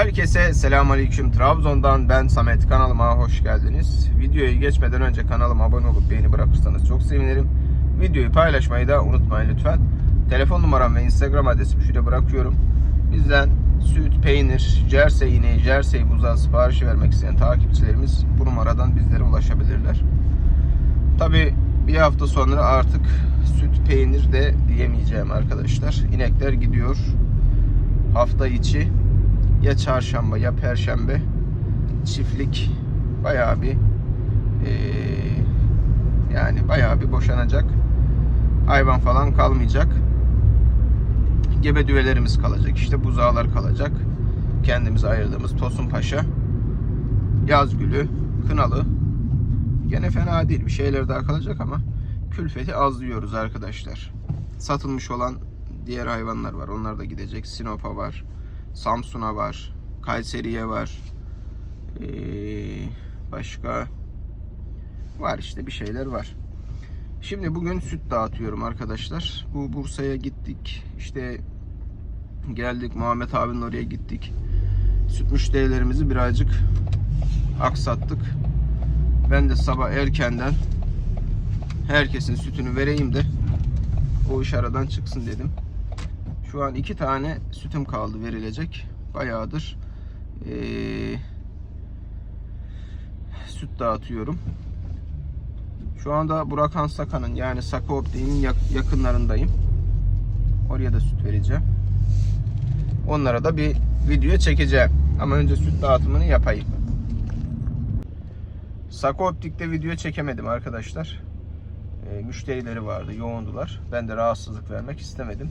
Herkese selamünaleyküm. Trabzon'dan ben Samet. Kanalıma hoş geldiniz. Videoyu geçmeden önce kanalıma abone olup beğeni bırakırsanız çok sevinirim. Videoyu paylaşmayı da unutmayın lütfen. Telefon numaram ve Instagram adresimi şuraya bırakıyorum. Bizden süt, peynir, jersey ineği, jersey buzağı siparişi vermek isteyen takipçilerimiz bu numaradan bizlere ulaşabilirler. Tabi bir hafta sonra artık süt, peynir de diyemeyeceğim arkadaşlar. İnekler gidiyor hafta içi ya çarşamba ya perşembe çiftlik bayağı bir eee, yani bayağı bir boşanacak. Hayvan falan kalmayacak. Gebe düvelerimiz kalacak. işte buzağlar kalacak. Kendimize ayırdığımız Tosun Paşa, Yazgülü, Kınalı. Gene fena değil. Bir şeyler daha kalacak ama külfeti az diyoruz arkadaşlar. Satılmış olan diğer hayvanlar var. Onlar da gidecek. Sinop'a var. Samsun'a var. Kayseri'ye var. Ee, başka var işte bir şeyler var. Şimdi bugün süt dağıtıyorum arkadaşlar. Bu Bursa'ya gittik. İşte geldik Muhammed abinin oraya gittik. Süt müşterilerimizi birazcık aksattık. Ben de sabah erkenden herkesin sütünü vereyim de o iş aradan çıksın dedim. Şu an iki tane sütüm kaldı verilecek. Bayağıdır eee, süt dağıtıyorum. Şu anda Burakan Saka'nın yani Saka Optik'in yak- yakınlarındayım. Oraya da süt vereceğim. Onlara da bir video çekeceğim. Ama önce süt dağıtımını yapayım. Saka Optik'te video çekemedim arkadaşlar. E, müşterileri vardı, yoğundular. Ben de rahatsızlık vermek istemedim.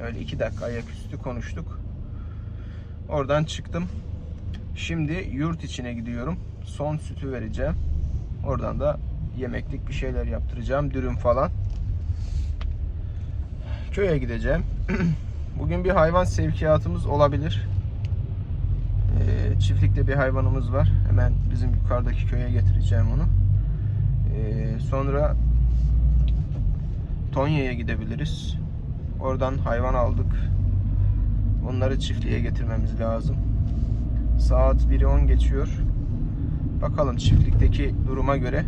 Öyle iki dakika ayaküstü konuştuk. Oradan çıktım. Şimdi yurt içine gidiyorum. Son sütü vereceğim. Oradan da yemeklik bir şeyler yaptıracağım. Dürüm falan. Köye gideceğim. Bugün bir hayvan sevkiyatımız olabilir. Ee, çiftlikte bir hayvanımız var. Hemen bizim yukarıdaki köye getireceğim onu. Ee, sonra Tonya'ya gidebiliriz. Oradan hayvan aldık. Onları çiftliğe getirmemiz lazım. Saat 1'i 10 geçiyor. Bakalım çiftlikteki duruma göre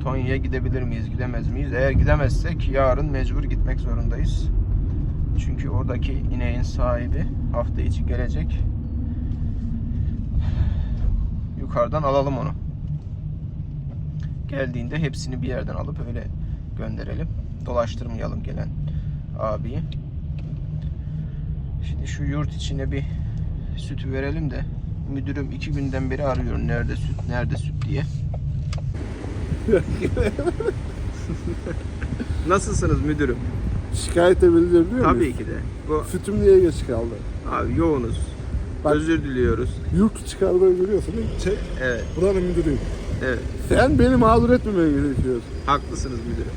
Tonya'ya gidebilir miyiz, gidemez miyiz? Eğer gidemezsek yarın mecbur gitmek zorundayız. Çünkü oradaki ineğin sahibi hafta içi gelecek. Yukarıdan alalım onu. Geldiğinde hepsini bir yerden alıp öyle gönderelim. Dolaştırmayalım gelen abiyi. Şimdi şu yurt içine bir sütü verelim de müdürüm iki günden beri arıyor nerede süt nerede süt diye. Nasılsınız müdürüm? Şikayet edebilir değil Tabii ki de. Bu Sütüm niye geç kaldı? abi yoğunuz. Bak- Özür diliyoruz. Yurt çıkarmayı görüyorsun değil mi? Çek. Evet, Buranın müdürüyüm. evet. Sen beni mağdur etmemeye gerekiyor. Haklısınız müdürüm.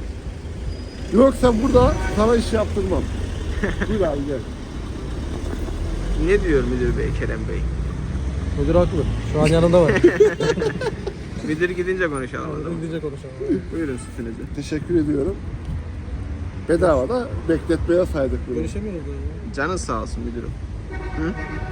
Yoksa burada sana iş yaptırmam. Buyur abi gel. Ne diyor müdür bey Kerem Bey? Müdür haklı. Şu an yanında var. Müdür gidince konuşalım o zaman. Konuşalım. Buyurun sütünüzü. Teşekkür ediyorum. Bedava da bekletmeye saydık bunu. Görüşemiyoruz da. Canın sağ olsun müdürüm.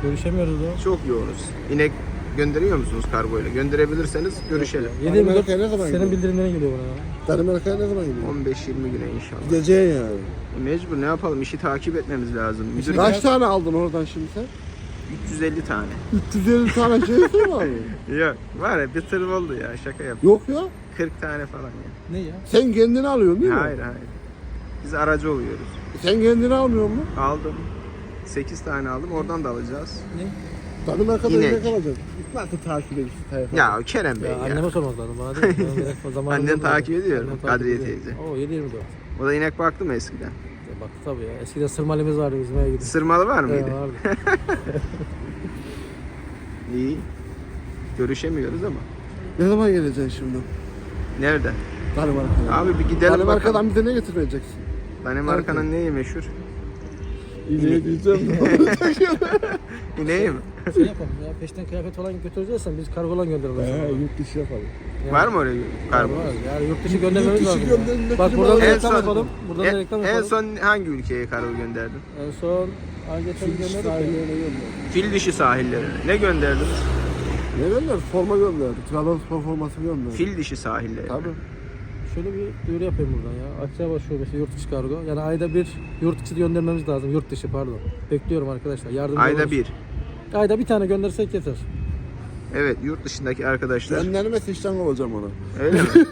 Görüşemiyoruz da. Çok yoğunuz. İnek gönderiyor musunuz kargoyla? Gönderebilirseniz görüşelim. 7 Amerika'ya ne zaman Senin gidiyor? bildirimlerin geliyor bana. ya. Danimarka'ya ne zaman gidiyor? 15-20 güne inşallah. Gideceğin yani. E, Mecbur ne yapalım? İşi takip etmemiz lazım. Müdür Kaç tane aldın oradan şimdi sen? 350 tane. 350 tane şey mi abi? Yok var ya bir tır oldu ya şaka yap. Yok ya. 40 tane falan ya. Ne ya? Sen kendini alıyorsun değil mi? Hayır hayır. Biz aracı oluyoruz. Sen kendini almıyor mu? Aldım. 8 tane aldım oradan da alacağız. Danimarka'da İnek. ne kalacak? Nasıl takip ediyorsun tayfa? Ya Kerem Bey Ya ya. anneme sormak lazım bana değil mi? Ben direkt zamanında Annen bulmadım. takip ediyor mu? Annem takip Kadriye ediyor. teyze. Oo 7 O da inek baktı mı eskiden? Ya Bak tabii ya. Eskiden sırmalimiz vardı bizim eve gidiyor. Sırmalı var mıydı? Evet, vardı. İyi. Görüşemiyoruz ama. Ne zaman geleceksin şimdi? Nerede? Danimarka'ya. Abi bir gidelim Danimarka'dan bakalım. bize ne getireceksin? Danimarka'nın neyi meşhur? İneği diyeceğim. İneği mi? şey yapalım ya. Peşten kıyafet falan götüreceksen biz kargolan gönderelim. He yurt dışı yapalım. Yani- Var mı oraya kargo? Var. Yani yurt dışı göndermemiz Yurt dışı lazım. ya. göndermek Bak buradan En reklam son- yapalım. Buradan da En, reklam en yapalım. son hangi ülkeye kargo gönderdin? En son Ay geçen Fil gönderdik. Fil dişi sahillerine. Ne gönderdiniz? Ne gönderdik? Forma gönderdik. Trabzonspor forması gönderdik. Fil dişi sahillerine. Tabii. Şöyle bir duyuru yapayım buradan ya. Akçabat Şubesi yurt dışı kargo. Yani ayda bir yurt içi göndermemiz lazım. Yurt dışı pardon. Bekliyorum arkadaşlar. Yardımcı Ayda bir. Ayda bir tane göndersek yeter. Evet yurt dışındaki arkadaşlar. Gönderme işten kovacağım onu. Öyle mi?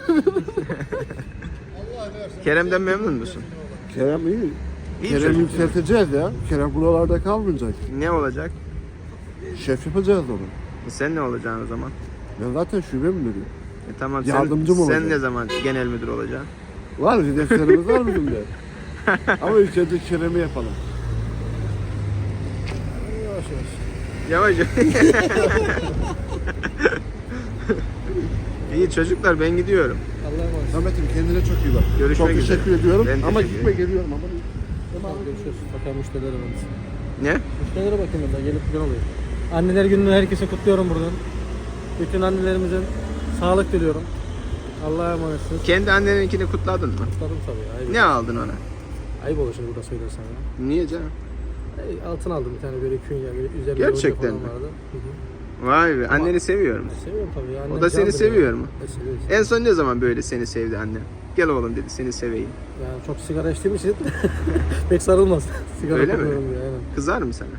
Kerem'den memnun musun? Kerem iyi. İyi Kerem çocuk. yükselteceğiz ya. Kerem buralarda kalmayacak. Ne olacak? Şef yapacağız onu. E sen ne olacaksın o zaman? Ben zaten şube müdürüyüm. E tamam sen, Yardımcı mı sen olacak? ne zaman genel müdür olacaksın? Var bir defterimiz var bizim de. Ama ilk önce Kerem'i yapalım. Yavaş yavaş. Yavaş. İyi çocuklar ben gidiyorum. Allah'a emanet. Samet'im kendine çok iyi bak. Görüşmek çok üzere. teşekkür ediyorum. Ben Ama teşekkür gitme geliyorum ama. Tamam görüşürüz. Bakalım müşterilere var. Ne? Müşterilere bakayım ben de gelip gün oluyor. Anneler gününü herkese kutluyorum buradan. Bütün annelerimizin sağlık diliyorum. Allah'a emanetsiniz. Kendi anneninkini kutladın mı? Kutladım tabii. Ayıp, Ne aldın ona? ayıp olur şimdi burada söylersen ya. Niye canım? Ey, altın aldım bir tane böyle künye böyle üzerinde Gerçekten falan mi? vardı. Hı hı. Vay be anneni seviyor musun? Seviyorum tabii ya. O Annem da seni candır seviyor ya. mu? E, seviyor. En son ne zaman böyle seni sevdi anne? Gel oğlum dedi seni seveyim. Yani çok sigara içtiğim için pek sarılmaz. sigara Öyle mi? kullanıyorum Ya, aynen. Kızar mı sana? Ya,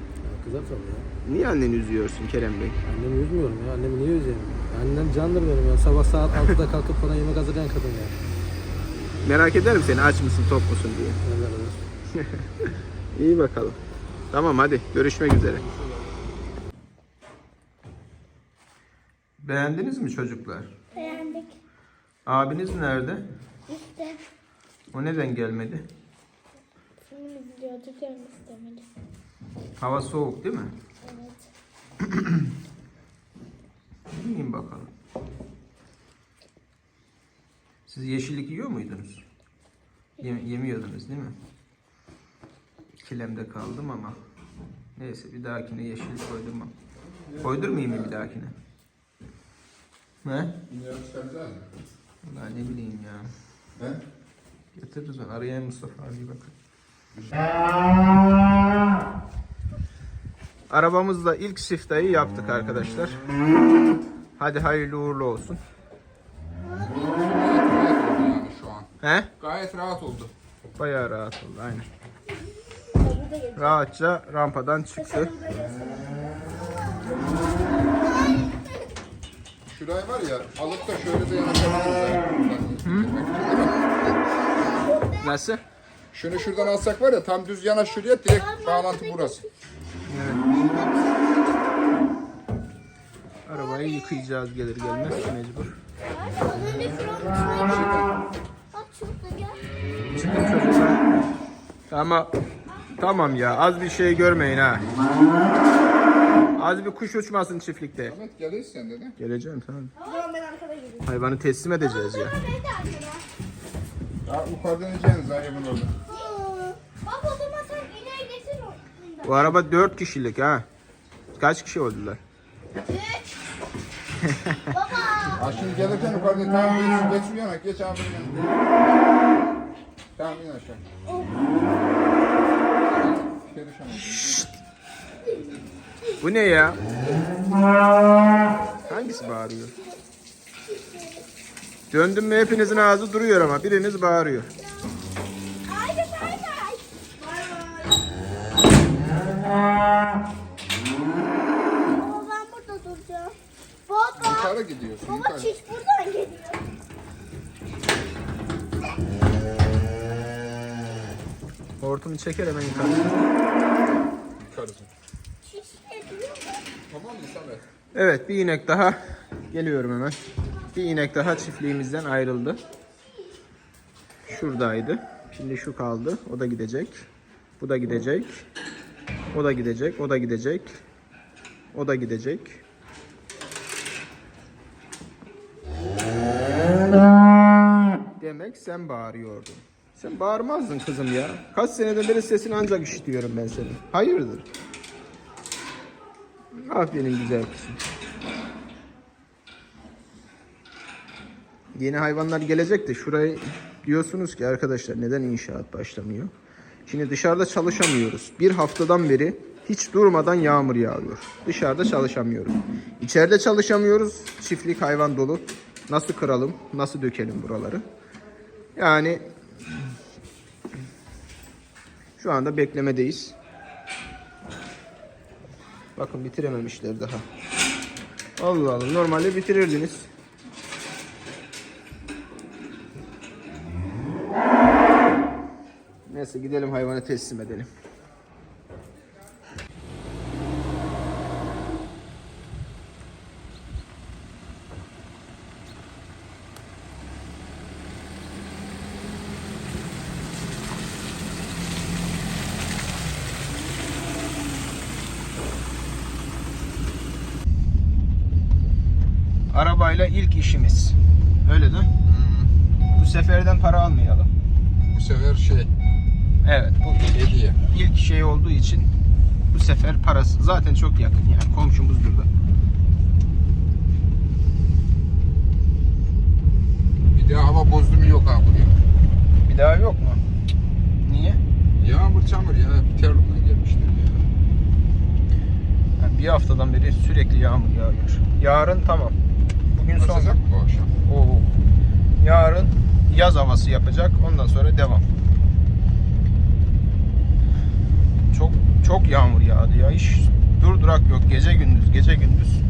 kızar tabii ya. Niye anneni üzüyorsun Kerem Bey? Annemi üzmüyorum ya. Annemi niye üzeyim? Annem candır benim ya. Sabah saat 6'da kalkıp bana yemek hazırlayan kadın ya. Merak ederim seni aç mısın tok musun diye. Neler olur. İyi bakalım. Tamam hadi görüşmek üzere. Beğendiniz mi çocuklar? Beğendik. Abiniz nerede? İşte O neden gelmedi? film izliyordu canım istemedi. Hava soğuk değil mi? Evet. Yiyin bakalım. Siz yeşillik yiyor muydunuz? Yem- yemiyordunuz değil mi? İkilemde kaldım ama. Neyse bir dahakine yeşillik koydurmam. Koydurmayayım mı bir dahakine? Ne? Ulan ne bileyim ya. He? Getiririz onu. Arayayım Mustafa abi bakın. Arabamızla ilk siftayı yaptık arkadaşlar. Hadi hayırlı uğurlu olsun. yani şu an. He? Gayet rahat oldu. Bayağı rahat oldu aynen. Rahatça rampadan çıktı. Şurayı var ya alıp da şöyle de yanaşabiliriz. Nasıl? Şunu şuradan alsak var ya tam düz yana şuraya direkt bağlantı burası. Arabayı yıkayacağız gelir gelmez mecbur. Çıkın çocuklar. Ama tamam ya az bir şey görmeyin ha. Az bir kuş uçmasın çiftlikte. Evet gelirsin sen de. Geleceğim tamam. O zaman ben arkada geleyim. Hayvanı teslim edeceğiz ya. Ya yukarıdan ineceğiniz hayvan orada. Bak o zaman sen ileri getir o. Bu araba 4 kişilik ha. Kaç kişi oldular? Baba. Ha şimdi gelirken yukarıda tamam geç, geç bir yana geç abi yana. Tamam in aşağı. Perişan. Bu ne ya? Hangisi bağırıyor? Döndüm mü hepinizin ağzı duruyor ama biriniz bağırıyor. Haydi haydi. Baba ben burada duracağım. Baba. Yukarı gidiyorsun Baba yukarı. çiş buradan geliyor. Hortumu çeker hemen yukarı. Yukarısı. Çiş geliyor. Tamam mı Samet? Evet bir inek daha. Geliyorum hemen. Bir inek daha çiftliğimizden ayrıldı. Şuradaydı. Şimdi şu kaldı. O da gidecek. Bu da gidecek. O da gidecek. O da gidecek. O da gidecek. Demek sen bağırıyordun. Sen bağırmazdın kızım ya. Kaç seneden beri sesini ancak işitiyorum ben senin. Hayırdır? Aferin güzel kızım. Yeni hayvanlar gelecek de şurayı diyorsunuz ki arkadaşlar neden inşaat başlamıyor? Şimdi dışarıda çalışamıyoruz. Bir haftadan beri hiç durmadan yağmur yağıyor. Dışarıda çalışamıyoruz. İçeride çalışamıyoruz. Çiftlik hayvan dolu. Nasıl kıralım? Nasıl dökelim buraları? Yani şu anda beklemedeyiz. Bakın bitirememişler daha. Allah Allah normalde bitirirdiniz. Neyse gidelim hayvanı teslim edelim. Arabayla ilk işimiz. Öyle değil mi? Bu seferden para almayalım. Bu sefer şey Evet bu ilk, hediye. ilk şey olduğu için bu sefer parası zaten çok yakın yani komşumuzdur da. Bir daha hava bozdu mu yok ha buraya. Bir daha yok mu? Niye? Yağmur çamur ya. Terluk'tan gelmiştir ya. Yani bir haftadan beri sürekli yağmur yağıyor. Yarın tamam. Bugün son. Basacak mı bu akşam? Oo. Yarın yaz havası yapacak. Ondan sonra devam. Çok çok yağmur yağdı ya. Hiç durdurak yok. Gece gündüz, gece gündüz.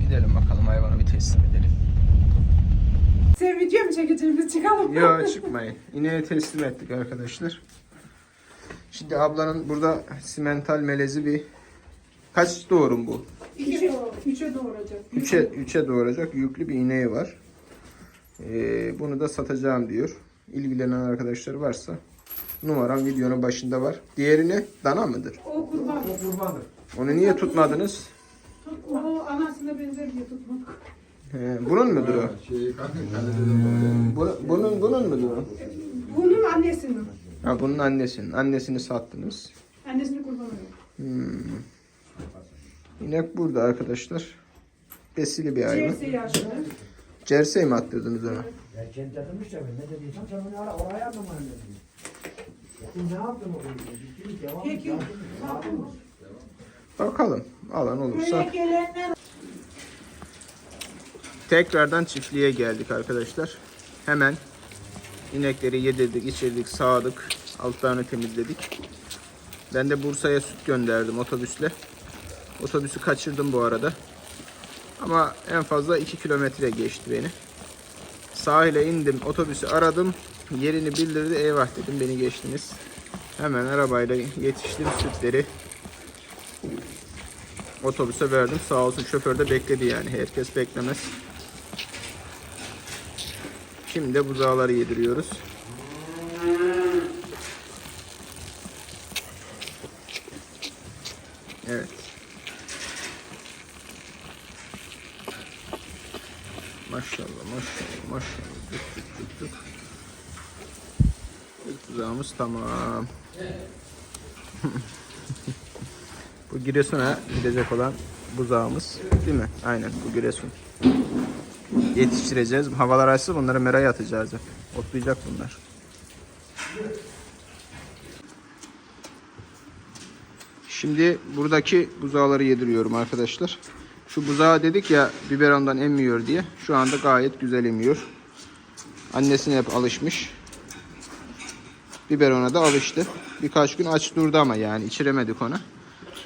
Gidelim bakalım hayvanı bir teslim edelim. Sen video mu çekeceğimiz çıkalım? Yok çıkmayın. İneğe teslim ettik arkadaşlar. Şimdi ablanın burada simental melezi bir kaç doğrum bu? Üçe, üçe doğuracak. Üçe, üçe doğuracak yüklü bir ineği var. Ee, bunu da satacağım diyor. İlgilenen arkadaşlar varsa numaram videonun başında var. Diğerini dana mıdır? O kurban. Onu niye tutmadınız? O anasına benzer diye tutmadık. He, bunun mudur o? Şey, kalede Bu- bunun bunun mudur o? Bunun annesinin. Ha, bunun annesinin. Annesini sattınız. Annesini kurban oluyor. Hmm. İnek burada arkadaşlar. Besili bir hayvan. Cerse yaşlı. Cersei mi attırdınız ona? Ya dedim işte ben ne dediysem sen onu ara, oraya anlaman dedim. Ya ne yaptın o gün? Ciddi devam et. Peki. Yaptın mı? Bakalım. Alan olursa. Tekrardan çiftliğe geldik arkadaşlar. Hemen inekleri yedirdik, içirdik, sağdık. Altlarını temizledik. Ben de Bursa'ya süt gönderdim otobüsle. Otobüsü kaçırdım bu arada. Ama en fazla 2 kilometre geçti beni. Sahile indim, otobüsü aradım. Yerini bildirdi, eyvah dedim beni geçtiniz. Hemen arabayla yetiştim sütleri. Otobüse verdim. Sağ olsun şoför de bekledi yani. Herkes beklemez. Şimdi buzağları yediriyoruz. Evet. Maşallah maşallah maşallah. Tık tık tık tık. İlk buzağımız tamam. bu Giresun'a gidecek olan buzağımız değil mi? Aynen bu Giresun yetiştireceğiz. Havalar açsa bunları meraya atacağız. Otlayacak bunlar. Şimdi buradaki buzağları yediriyorum arkadaşlar. Şu buzağı dedik ya biberondan emmiyor diye. Şu anda gayet güzel emiyor. Annesine hep alışmış. Biberona da alıştı. Birkaç gün aç durdu ama yani içiremedik ona.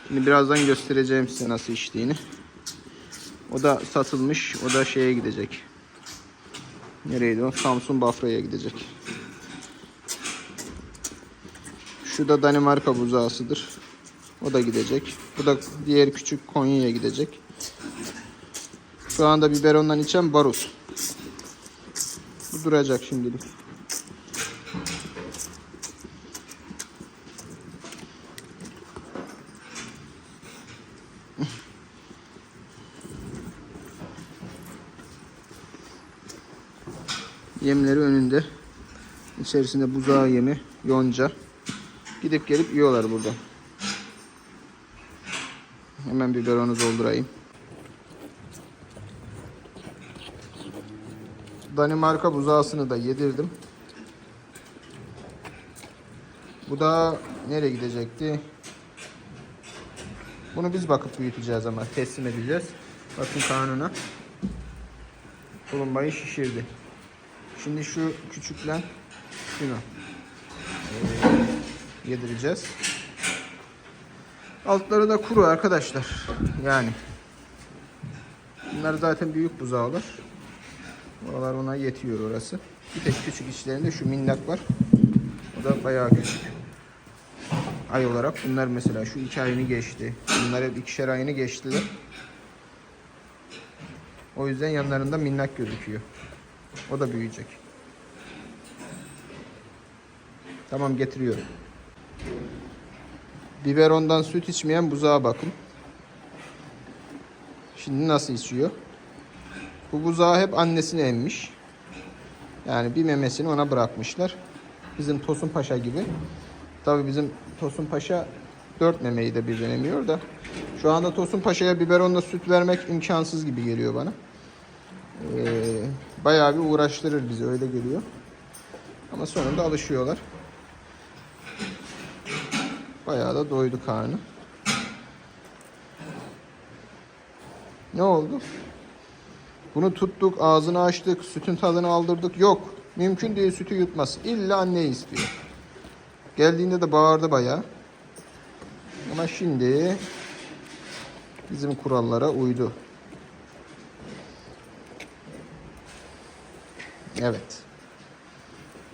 Şimdi birazdan göstereceğim size nasıl içtiğini. O da satılmış. O da şeye gidecek. Nereydi o? Samsun Bafra'ya gidecek. Şu da Danimarka buzağısıdır. O da gidecek. Bu da diğer küçük Konya'ya gidecek. Şu anda biberondan içen barut. Bu duracak şimdilik. Yemleri önünde. İçerisinde buzağı yemi, yonca. Gidip gelip yiyorlar burada. Hemen biberonu doldurayım. Danimarka buzağısını da yedirdim. Bu da nereye gidecekti? Bunu biz bakıp büyüteceğiz ama teslim edeceğiz. Bakın kanuna. Tulumbayı şişirdi. Şimdi şu küçüklen şunu eee, yedireceğiz. Altları da kuru arkadaşlar. Yani bunlar zaten büyük buzağlar. Oralar ona yetiyor orası. Bir tek küçük içlerinde şu minnak var. O da bayağı küçük. Ay olarak bunlar mesela şu iki ayını geçti. Bunlar hep ikişer ayını geçtiler. O yüzden yanlarında minnak gözüküyor. O da büyüyecek. Tamam getiriyorum. Biberondan süt içmeyen buzağa bakın. Şimdi nasıl içiyor? Bu buzağı hep annesini emmiş. Yani bir memesini ona bırakmışlar. Bizim Tosun Paşa gibi. Tabii bizim Tosun Paşa dört memeyi de birden emiyor da. Şu anda Tosun Paşa'ya biberonla süt vermek imkansız gibi geliyor bana. Ee, bayağı bir uğraştırır bizi öyle geliyor. Ama sonunda alışıyorlar. Bayağı da doydu karnı. Ne oldu? Bunu tuttuk, ağzını açtık, sütün tadını aldırdık. Yok. Mümkün değil sütü yutmaz. İlla anneyi istiyor. Geldiğinde de bağırdı bayağı. Ama şimdi bizim kurallara uydu. Evet.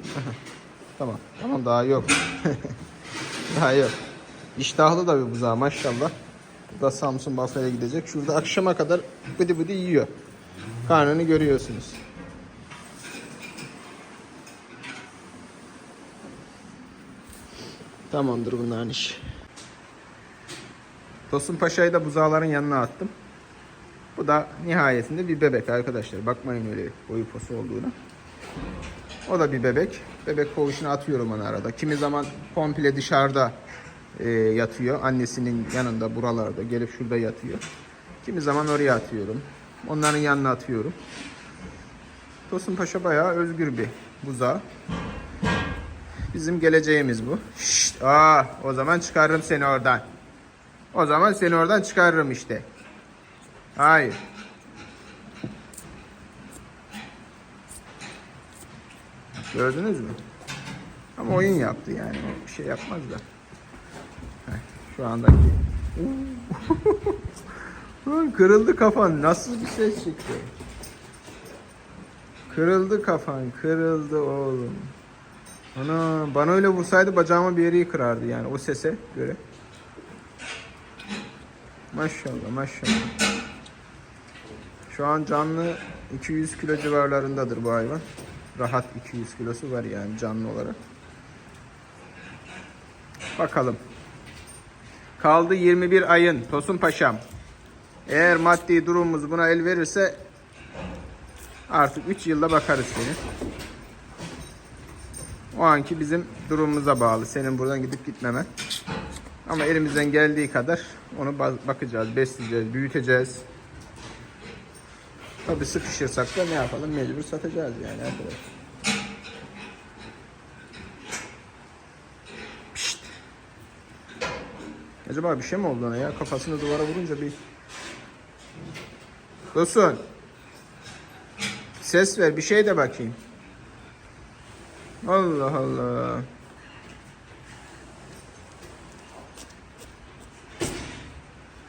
tamam. Tamam daha yok. daha yok. İştahlı da bir buzağı maşallah. Bu da Samsun Bafra'ya gidecek. Şurada akşama kadar bıdı bıdı yiyor. Karnını görüyorsunuz. Tamamdır bunların işi. Tosun Paşa'yı da buzağların yanına attım. Bu da nihayetinde bir bebek arkadaşlar. Bakmayın öyle boyu posu olduğuna. O da bir bebek. Bebek koğuşuna atıyorum onu arada. Kimi zaman komple dışarıda e, yatıyor. Annesinin yanında buralarda gelip şurada yatıyor. Kimi zaman oraya atıyorum. Onların yanına atıyorum. Tosun Paşa bayağı özgür bir buzağı. Bizim geleceğimiz bu. Şşt, aa, o zaman çıkarırım seni oradan. O zaman seni oradan çıkarırım işte. Hayır. Gördünüz mü? Ama oyun yaptı yani. O şey yapmaz da. Şu andaki. Kırıldı kafan. Nasıl bir ses çıktı? Kırıldı kafan. Kırıldı oğlum. Ana bana öyle vursaydı bacağıma bir yeri kırardı yani o sese göre. Maşallah maşallah. Şu an canlı 200 kilo civarlarındadır bu hayvan. Rahat 200 kilosu var yani canlı olarak. Bakalım. Kaldı 21 ayın Tosun Paşam. Eğer maddi durumumuz buna el verirse artık 3 yılda bakarız seni. O anki bizim durumumuza bağlı. Senin buradan gidip gitmemen. Ama elimizden geldiği kadar onu ba- bakacağız, besleyeceğiz, büyüteceğiz. Tabii sıkışırsak da ne yapalım? Mecbur satacağız yani arkadaşlar. Acaba bir şey mi oldu ona ya? Kafasını duvara vurunca bir... Tosun. Ses ver, bir şey de bakayım. Allah Allah.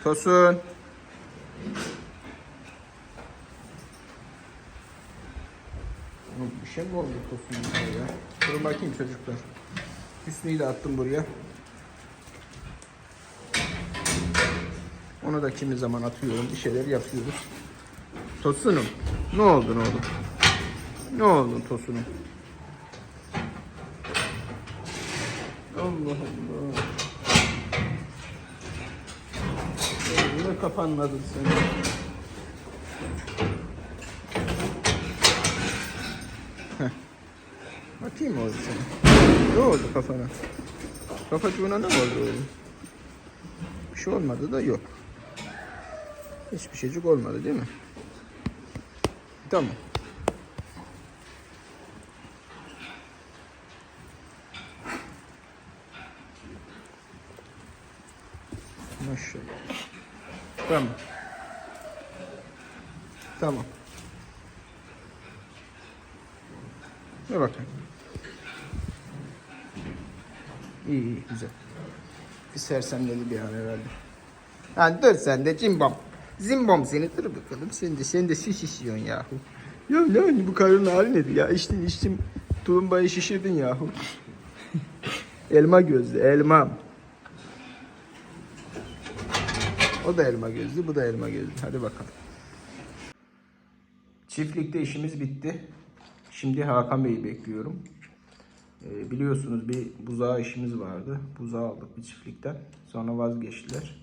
Tosun. Oğlum Bir şey mi oldu Tosun'un ya? Durun bakayım çocuklar. Hüsnü'yü de attım buraya. Onu da kimi zaman atıyorum. Bir şeyler yapıyoruz. Tosun'um. Ne oldun oğlum? Ne oldun Tosun'um? Allah Allah. Ne kapanmadın sen? Atayım mı orası Ne oldu kafana? Kafacığına ne oldu? Bir şey olmadı da yok. Hiçbir şeycik olmadı değil mi? Tamam. Maşallah. Tamam. Tamam. Dur bakayım. İyi iyi güzel. Bir sersemledi bir an herhalde. Ha dur sen de cimbom. Zimbom seni dur bakalım. Sen de sen de şiş şişiyorsun yahu. Ya ne bu karının hali nedir ya? İçtin içtim tulumbayı şişirdin yahu. elma gözlü elmam. O da elma gözlü, bu da elma gözlü. Hadi bakalım. Çiftlikte işimiz bitti. Şimdi Hakan Bey'i bekliyorum. Ee, biliyorsunuz bir buzağı işimiz vardı. Buzağı aldık bir çiftlikten. Sonra vazgeçtiler.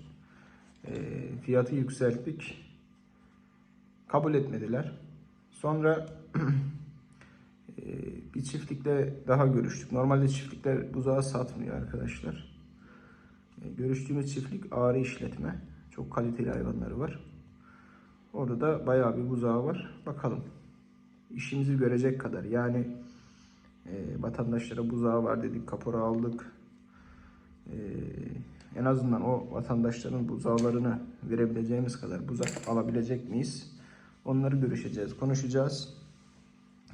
Ee, fiyatı yükselttik. Kabul etmediler. Sonra e, bir çiftlikle daha görüştük. Normalde çiftlikler buzağı satmıyor arkadaşlar. E, Görüştüğümüz çiftlik ağrı işletme. Çok kaliteli hayvanları var. Orada da bayağı bir buzağı var. Bakalım. İşimizi görecek kadar. Yani e, vatandaşlara buzağı var dedik. Kapora aldık. E, en azından o vatandaşların buzağlarını verebileceğimiz kadar buzak alabilecek miyiz? Onları görüşeceğiz, konuşacağız.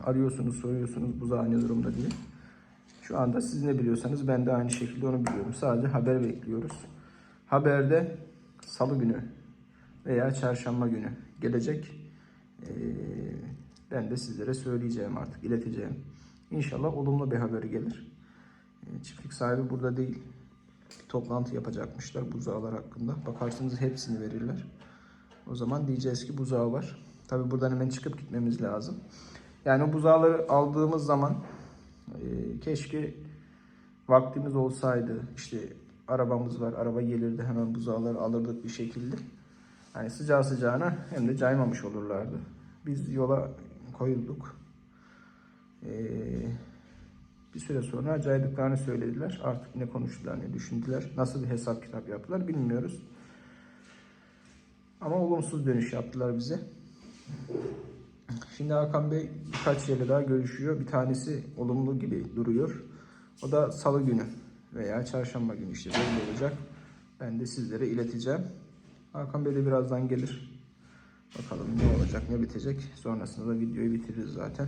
Arıyorsunuz, soruyorsunuz buzağı ne durumda diye. Şu anda siz ne biliyorsanız ben de aynı şekilde onu biliyorum. Sadece haber bekliyoruz. Haberde salı günü veya çarşamba günü gelecek. Ee, ben de sizlere söyleyeceğim artık, ileteceğim. İnşallah olumlu bir haber gelir. Ee, çiftlik sahibi burada değil. Toplantı yapacakmışlar buzağlar hakkında. Bakarsınız hepsini verirler. O zaman diyeceğiz ki buzağı var. Tabi buradan hemen çıkıp gitmemiz lazım. Yani buzağları aldığımız zaman e, keşke vaktimiz olsaydı. İşte arabamız var. Araba gelirdi hemen buzağları alırdık bir şekilde. Hani sıcağı sıcağına hem de caymamış olurlardı. Biz yola koyulduk. Ee, bir süre sonra caydıklarını söylediler. Artık ne konuştular, ne düşündüler, nasıl bir hesap kitap yaptılar bilmiyoruz. Ama olumsuz dönüş yaptılar bize. Şimdi Hakan Bey birkaç yerle daha görüşüyor. Bir tanesi olumlu gibi duruyor. O da salı günü veya çarşamba günü işte böyle olacak. Ben de sizlere ileteceğim. Hakan Bey de birazdan gelir. Bakalım ne olacak, ne bitecek. Sonrasında da videoyu bitiririz zaten.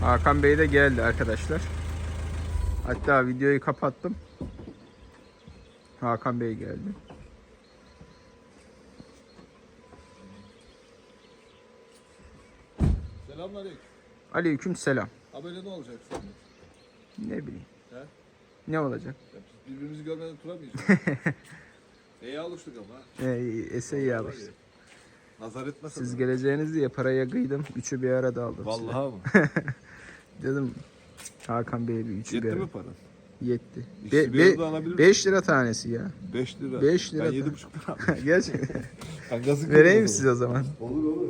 Hakan Bey de geldi arkadaşlar. Hatta videoyu kapattım. Hakan Bey geldi. Selamünaleyküm. Aleyküm selam. Haberi ne olacak senin? Ne bileyim. He? Ne olacak? Ya biz birbirimizi görmeden duramayacağız. İyi alıştık ama. Ee, ese iyi alıştı. Nazar etmesin. Siz geleceğiniz diye paraya kıydım. Üçü bir arada aldım. Vallahi mı? Dedim Hakan Bey bir üçü Yetti bir mi arada. paran? Yetti. İkisi bir arada alabilir 5 lira tanesi ya. 5 lira. Beş lira Ben da. 7,5 lira aldım. Gerçekten. Vereyim size o zaman. Olur olur.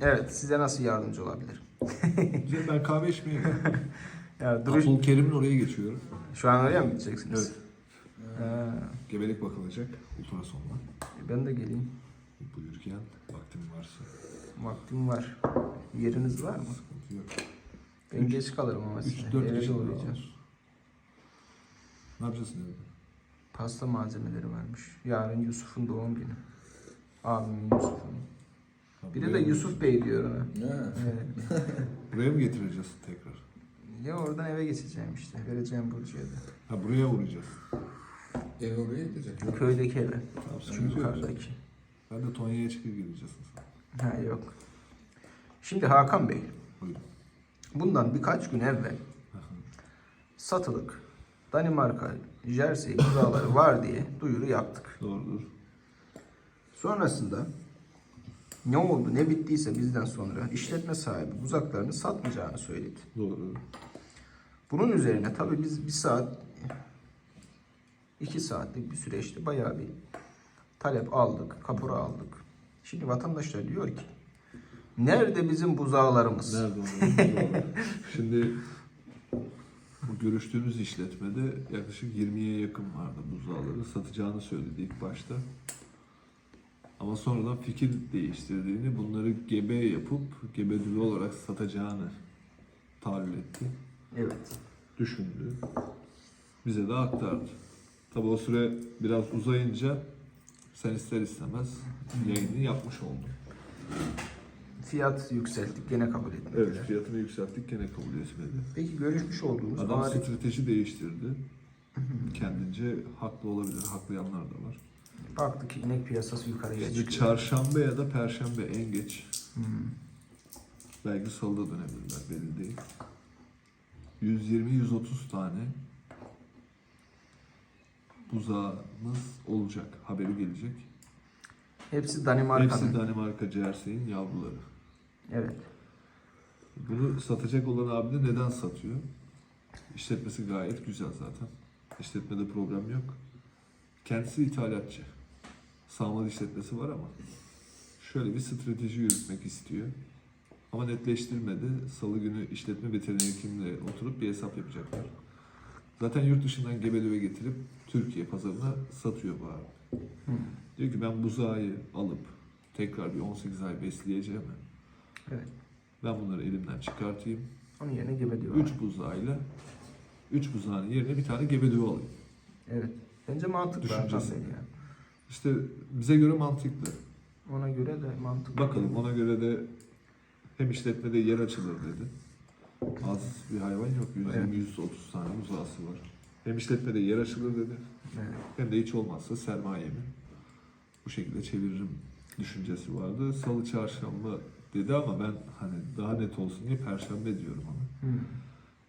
Evet size nasıl yardımcı olabilirim? Ben kahve içmeye. Ya duruş... Abdul Kerim'in oraya geçiyorum. Şu an oraya mı gideceksiniz? Evet. Ha, Gebelik bakılacak ultrasonla. ben de geleyim. Buyurken vaktim varsa. Vaktim var. Yeriniz var mı? Sıkıntı yok. Ben geç kalırım ama size. 3-4 Eve yaşında uğrayacağım. var. Ne yapacaksın evde? Pasta malzemeleri varmış. Yarın Yusuf'un doğum günü. Abimin Yusuf'un. Ha, Bir de Yusuf Bey diyor ona. Evet. Buraya mı getireceğiz tekrar? Ya oradan eve geçeceğim işte. Vereceğim Burcu'ya da. Ha buraya uğrayacağız. Ev oraya gidecek. Köydeki eve. Şu yukarıdaki. Ben de Tonya'ya çıkıp geleceğiz sen. Ha yok. Şimdi Hakan Bey. Buyurun. Bundan birkaç gün evvel satılık Danimarka Jersey buzaları var diye duyuru yaptık. Doğrudur. Sonrasında ne oldu ne bittiyse bizden sonra işletme sahibi buzaklarını satmayacağını söyledi. Doğru. Bunun üzerine tabii biz bir saat iki saatlik bir süreçte bayağı bir talep aldık, kapora aldık. Şimdi vatandaşlar diyor ki nerede bizim buzağlarımız? Nerede? Şimdi bu görüştüğümüz işletmede yaklaşık 20'ye yakın vardı buzdağları satacağını söyledi ilk başta. Ama sonradan fikir değiştirdiğini, bunları gebe yapıp gebedülü olarak satacağını tahayyül etti. Evet. düşündü. Bize de aktardı. Tabi o süre biraz uzayınca sen ister istemez yayını yapmış oldun. Fiyat yükselttik gene kabul etmediler. Evet fiyatını yükselttik gene kabul etmedi. Peki görüşmüş olduğumuz Adam bari- strateji değiştirdi. Kendince haklı olabilir. Haklayanlar da var. baktı ki inek piyasası yukarıya Şimdi çıkıyor. çarşamba ya da perşembe en geç. Belki salıda dönebilirler belli değil. 120-130 tane buzağımız olacak. Haberi gelecek. Hepsi Danimarka'nın. Hepsi Danimarka Jersey'in yavruları. Evet. Bunu satacak olan abi de neden satıyor? İşletmesi gayet güzel zaten. İşletmede problem yok. Kendisi ithalatçı. Sağmal işletmesi var ama şöyle bir strateji yürütmek istiyor. Ama netleştirmedi. Salı günü işletme veteriner hekimle oturup bir hesap yapacaklar. Zaten yurt dışından gebelöve getirip Türkiye pazarına satıyor bu abi. Diyor ki ben buzağı alıp tekrar bir 18 ay besleyeceğim. Evet. Ben bunları elimden çıkartayım. Onun yerine gebe diyorlar. 3 buzağıyla 3 buzağının yerine bir tane gebedüğü alayım. Evet. Bence mantıklı Düşüncesi. Bey yani. İşte bize göre mantıklı. Ona göre de mantıklı. Bakalım ona göre de hem işletmede yer açılır dedi. Az bir hayvan yok. 120-130 tane buzağısı var. Hem işletmede yer açılır dedi. Evet. Hem de hiç olmazsa sermayemi bu şekilde çeviririm düşüncesi vardı. Salı çarşamba dedi ama ben hani daha net olsun diye perşembe diyorum ona. Hı.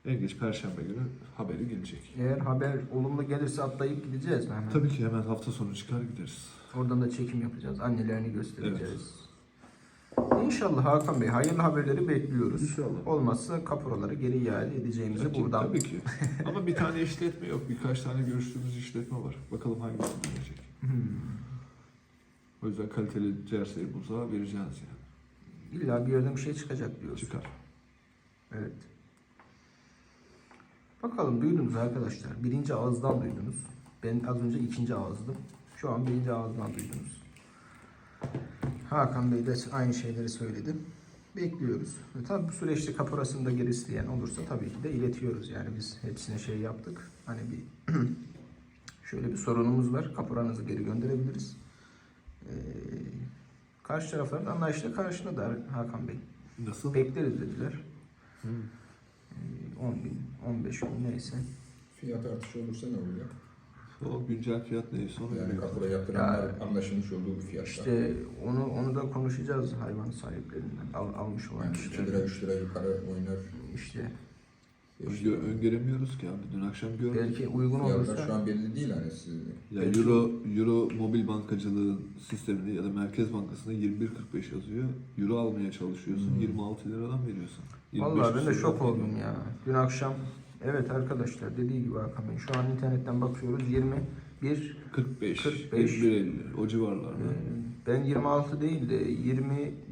En geç perşembe günü haberi gelecek. Eğer haber olumlu gelirse atlayıp gideceğiz mi hemen? Tabii ki hemen hafta sonu çıkar gideriz. Oradan da çekim yapacağız. Annelerini göstereceğiz. İnşallah Hakan Bey hayırlı haberleri bekliyoruz. İnşallah. Olmazsa kapuraları geri iade edeceğimizi Tabii ki, buradan Tabii ki. Ama bir tane işletme yok. Birkaç tane görüştüğümüz işletme var. Bakalım hangisi gelecek. Hmm. O yüzden kaliteli jersey buzağı vereceğiz yani. illa bir yerden bir şey çıkacak diyoruz. Çıkar. Evet. Bakalım duydunuz arkadaşlar. Birinci ağızdan duydunuz. Ben az önce ikinci ağızdım. Şu an birinci ağızdan duydunuz. Hakan Bey de aynı şeyleri söyledi. Bekliyoruz. Ve tabii bu süreçte kaporasını da geri isteyen olursa tabii ki de iletiyoruz. Yani biz hepsine şey yaptık. Hani bir şöyle bir sorunumuz var. Kaporanızı geri gönderebiliriz. Ee, karşı taraflar da anlayışla karşıladı Hakan Bey. Nasıl? Bekleriz dediler. Hı. Ee, 10 bin, 15 bin neyse. Fiyat artışı olursa ne oluyor? O güncel fiyat neyse onu Yani kapıda yaptıranlar anlaşılmış olduğu bir fiyatla. İşte onu onu da konuşacağız hayvan sahiplerinden. Al, almış olan yani 2 kişiler. lira 3 lira yukarı oynar. İşte Öngö- öngöremiyoruz ki abi. Dün akşam gördük. belki uygun Fiyatlar şu olursa an belli değil hani siz. Ya Euro, Euro mobil bankacılığın sisteminde ya da Merkez Bankası'nda 21.45 yazıyor. Euro almaya çalışıyorsun. Hmm. 26 liradan veriyorsun. 25 vallahi ben de küsur şok liradan oldum ya. Dün akşam evet arkadaşlar dediği gibi Hakan Bey şu an internetten bakıyoruz 21 45, 45. 51.50 o civarlarda. e, ben 26 değil de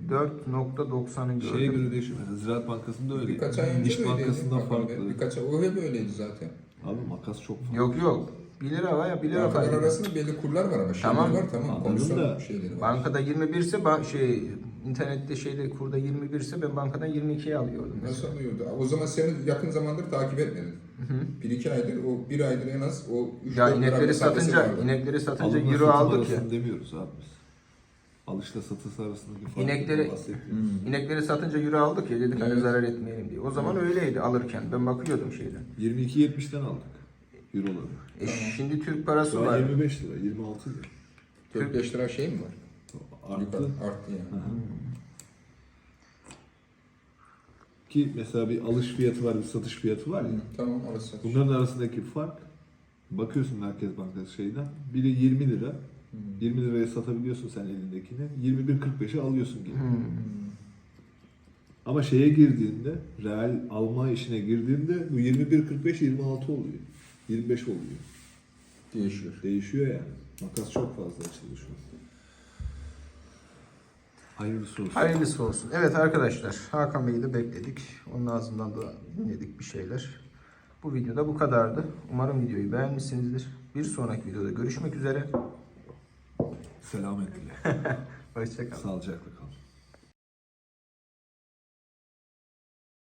24.90'ı gördüm. Şeye göre değişiyor. Mesela Ziraat Bankası'nda öyle. Birkaç ay önce İş de öyleydi. Bankası'nda Hakan Bey. farklı. Birkaç ay o hep öyleydi zaten. Abi makas çok farklı. Yok yok. 1 lira var ya 1 lira Bankalar fark arasında belli kurlar var ama şeyler Tamam. var tamam. Anladım Komisyon da şeyleri var. Bankada 21 ise ba- şey internette şeyde kurda 21 ise ben bankadan 22'ye alıyordum. Nasıl mesela. alıyordu? O zaman seni yakın zamandır takip etmedin. Bir iki aydır o bir aydır en az o üç Ya dört lira inekleri satınca vardı. inekleri satınca Alımla euro satım aldık ya. arasını demiyoruz abi biz. Alışla satısı arasındaki farkı İnekleri-. Hmm. İnekleri satınca euro aldık ya dedik hani Evet. zarar etmeyelim diye. O zaman öyleydi alırken ben bakıyordum şeyden. 22.70'ten aldık Euro'ları. E şimdi Türk parası Şu an var. 25 lira, 26 lira. 4-5 lira şey mi var? Arttı. Arttı yani. Hı hı. Ki mesela bir alış fiyatı var, bir satış fiyatı var ya. Tamam arası satış. Bunların arasındaki fark bakıyorsun Merkez Bankası şeyden. Biri 20 lira. Hmm. 20 liraya satabiliyorsun sen elindekini. 21.45'e alıyorsun gibi. Hmm. Ama şeye girdiğinde, reel alma işine girdiğinde bu 21.45 26 oluyor. 25 oluyor. Değişiyor. Değişiyor yani. Makas çok fazla açıldı şu an. Hayırlısı olsun. Hayırlısı olsun. Evet arkadaşlar Hakan Bey'i de bekledik. Onun ağzından da dinledik bir şeyler. Bu videoda bu kadardı. Umarım videoyu beğenmişsinizdir. Bir sonraki videoda görüşmek üzere. Selametle. Hoşçakalın. Sağlıcakla kalın.